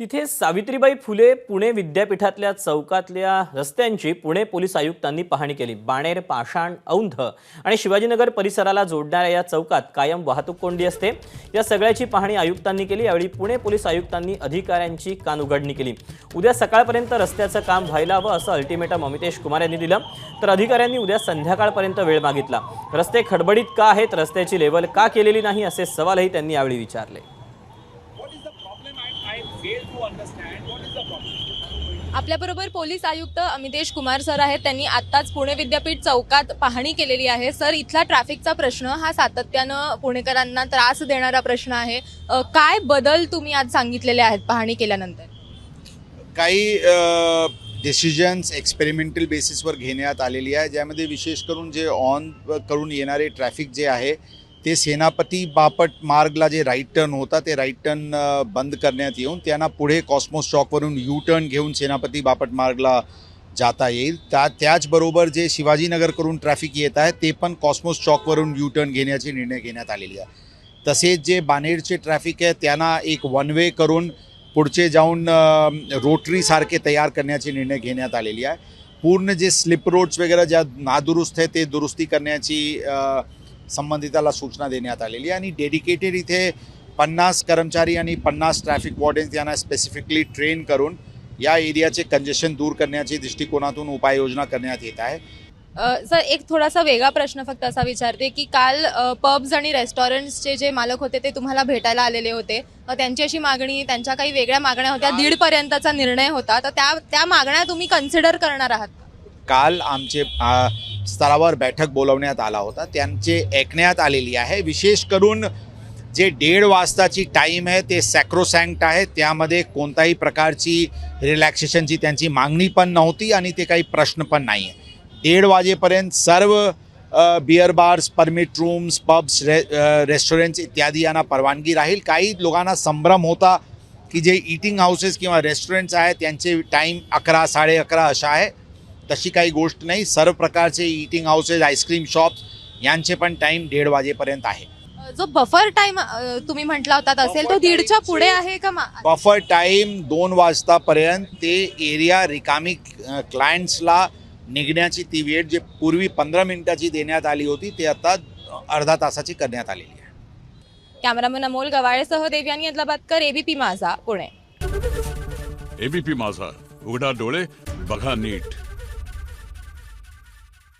तिथे सावित्रीबाई फुले पुणे विद्यापीठातल्या चौकातल्या रस्त्यांची पुणे पोलीस आयुक्तांनी पाहणी केली. बाणेर पाषाण औंध आणि शिवाजीनगर परिसराला जोडणाऱ्या या चौकात कायम वाहतूक कोंडी असते. या सगळ्याची पाहणी आयुक्तांनी केली. यावेळी पुणे पोलीस आयुक्तांनी अधिकाऱ्यांची कानउघडणी केली. उद्या सकाळपर्यंत रस्त्याचं काम व्हायला हवं असं अल्टिमेटम अमितेश कुमार यांनी दिलं. तर अधिकाऱ्यांनी उद्या संध्याकाळपर्यंत वेळ मागितला. रस्ते खडबडीत का आहेत? रस्त्याची लेवल का केलेली नाही? असे सवालही त्यांनी यावेळी विचारले What is the problem? I, I fail to understand. What is the problem? आपल्याबरोबर पोलीस आयुक्त अमितेश कुमार सर आहेत त्यांनी आत्ताच पुणे विद्यापीठ चौकात पाहणी केलेली आहे सर इथला ट्रॅफिकचा प्रश्न हा सातत्यानं पुणेकरांना त्रास देणारा प्रश्न आहे अ, काय बदल तुम्ही आज सांगितलेले आहेत पाहणी केल्यानंतर काही डिसिजन्स एक्सपेरिमेंटल बेसिसवर घेण्यात आलेली आहे ज्यामध्ये विशेष करून जे ऑन करून येणारे ट्रॅफिक जे आहे ते सेनापती बापट मार्गला जे राईट टर्न होता ते राईट टर्न बंद करण्यात येऊन त्यांना पुढे कॉस्मोस चौकवरून यू टर्न घेऊन सेनापती बापट मार्गला जाता येईल. त्या त्याचबरोबर जे शिवाजीनगर करून ट्रॅफिक येत आहे ते पण कॉस्मोस चौकवरून यू टर्न घेण्याचे निर्णय घेण्यात आलेले आहे. तसेच जे बानेरचे ट्रॅफिक आहे त्यांना एक वन वे करून पुढचे जाऊन रोटरीसारखे तयार करण्याचे निर्णय घेण्यात आलेली आहे. पूर्ण जे स्लिप रोड्स वगैरे ज्या नादुरुस्त आहे ते दुरुस्ती करण्याची संबंधिताला सूचना देण्यात आलेली आहे. आणि डेडिकेटेड इथे पन्नास कर्मचारी आणि पन्नास ट्रॅफिक वॉर्डन्स यांना स्पेसिफिकली ट्रेन करून या एरियाचे कंजेशन दूर करण्याच्या दृष्टिकोनातून उपाययोजना करण्यात येत आहे. सर एक थोडासा वेगळा प्रश्न फक्त असा विचारते की काल पब्स आणि रेस्टॉरंट्सचे जे मालक होते ते तुम्हाला भेटायला आलेले होते. त्यांची अशी मागणी त्यांच्या काही वेगळ्या मागण्या होत्या दीड पर्यंतचा निर्णय होता. तर त्या त्या मागण्या तुम्ही कन्सिडर करणार आहात? काल आमचे स्तरावर बैठक बोलवण्यात आला होता. त्यांचे ऐकण्यात आलेली आहे. विशेष करून जे डेढ़ वाजताची टाईम आहे ते सॅक्रोसँक्ट आहे. त्यामध्ये कोणत्याही प्रकारची रिलॅक्सेशनची त्यांची मागणी पण नव्हती आणि ते काही प्रश्न पण नाही आहे दीड वाजेपर्यंत सर्व beer bars permit rooms pubs रे रेस्टॉरंट्स इत्यादी यांना परवानगी राहील. काही लोकांना संभ्रम होता की जे इटिंग हाऊसेस किंवा रेस्टॉरंट्स आहेत त्यांचे टाईम अकरा साडे अकरा अशा आहे. तशी काही गोष्ट नाही. सर्व प्रकारचे इटिंग हाऊसेस आईस्क्रीम शॉप्स यांचे पण टाईम दीड वाजेपर्यंत आहे. जो बफर टाइम तुम्ही म्हटला होता असेल तो दीडच्या पुढे आहे का मा- बफर टाईम दोन वाजतापर्यंत ते एरिया रिकामी क्लायंट्सला निघण्याची ती वेळ जे पूर्वी पंधरा मिनिटाची देण्यात आली होती ते आता अर्धा तासाची करण्यात आलेली आहे. कॅमेरामन अमोल गवाळेसह देवयानी अदलाबादकर एबीपी माझा पुणे. एबीपी माझा. उघडा डोळे बघा नीट.